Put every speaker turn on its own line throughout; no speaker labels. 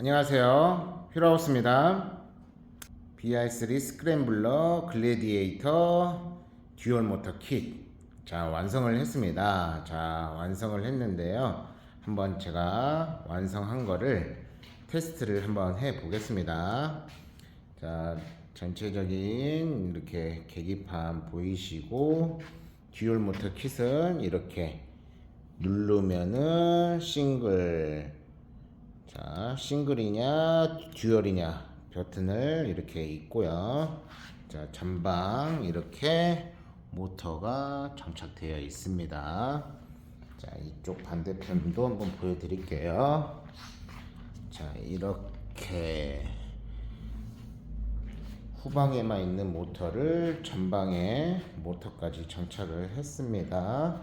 안녕하세요. 퓨라우스입니다. BR3 스크램블러 글래디에이터 듀얼 모터 킷. 자, 완성을 했습니다. 자, 완성을 했는데요. 한번 제가 완성한 거를 테스트를 한번 해 보겠습니다. 자, 전체적인 이렇게 계기판 보이시고 듀얼 모터 킷은 이렇게 누르면은 싱글 자, 싱글이냐, 듀얼이냐 버튼을 이렇게 있고요. 자, 전방 이렇게 모터가 장착되어 있습니다. 자, 이쪽 반대편도 한번 보여드릴게요. 자, 이렇게 후방에만 있는 모터를 전방에 모터까지 장착을 했습니다.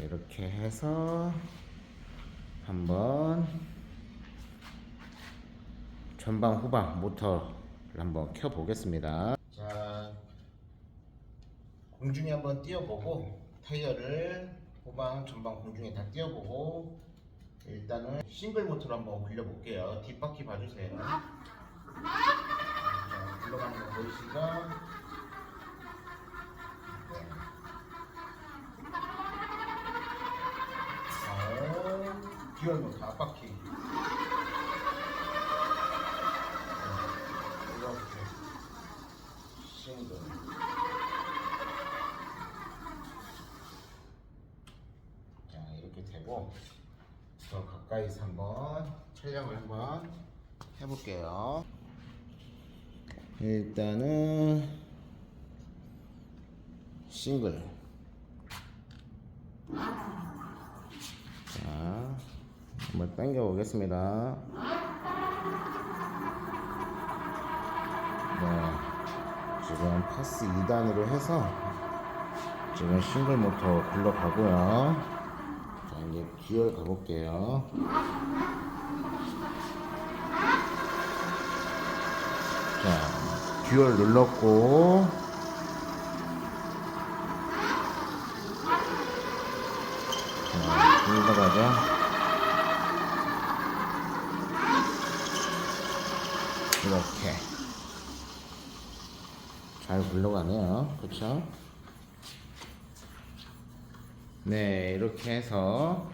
이렇게 해서 한번 전방 후방 모터를 한번 켜 보겠습니다. 자, 공중에 한번 띄워보고 타이어를 후방 전방 공중에 다 띄워보고 일단은 싱글 모터로 한번 굴려볼게요. 뒷바퀴 봐주세요. 자, 굴러가는 거 보이시죠? 네. 자, 듀얼 모터 앞바퀴. 네, 이렇게 싱글. 자 되고 더 가까이서 한번 촬영을 한번 해볼게요. 일단은 싱글. 자, 한번 당겨 보겠습니다. 네, 지금 파스 2단으로 해서 지금 싱글 모터 굴러가고요. 자, 이제 듀얼 가볼게요. 자, 듀얼 눌렀고, 자, 굴러가죠. 이렇게 잘 굴러가네요. 그쵸? 네, 이렇게 해서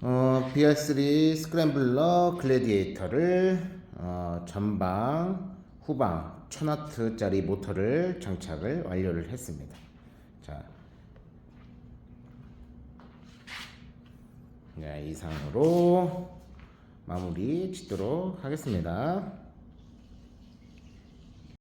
어, BR3 스크램블러 글래디에이터를 어, 전방, 후방 1000W짜리 모터를 장착을 완료를 했습니다. 자, 네, 이상으로 마무리 짓도록 하겠습니다.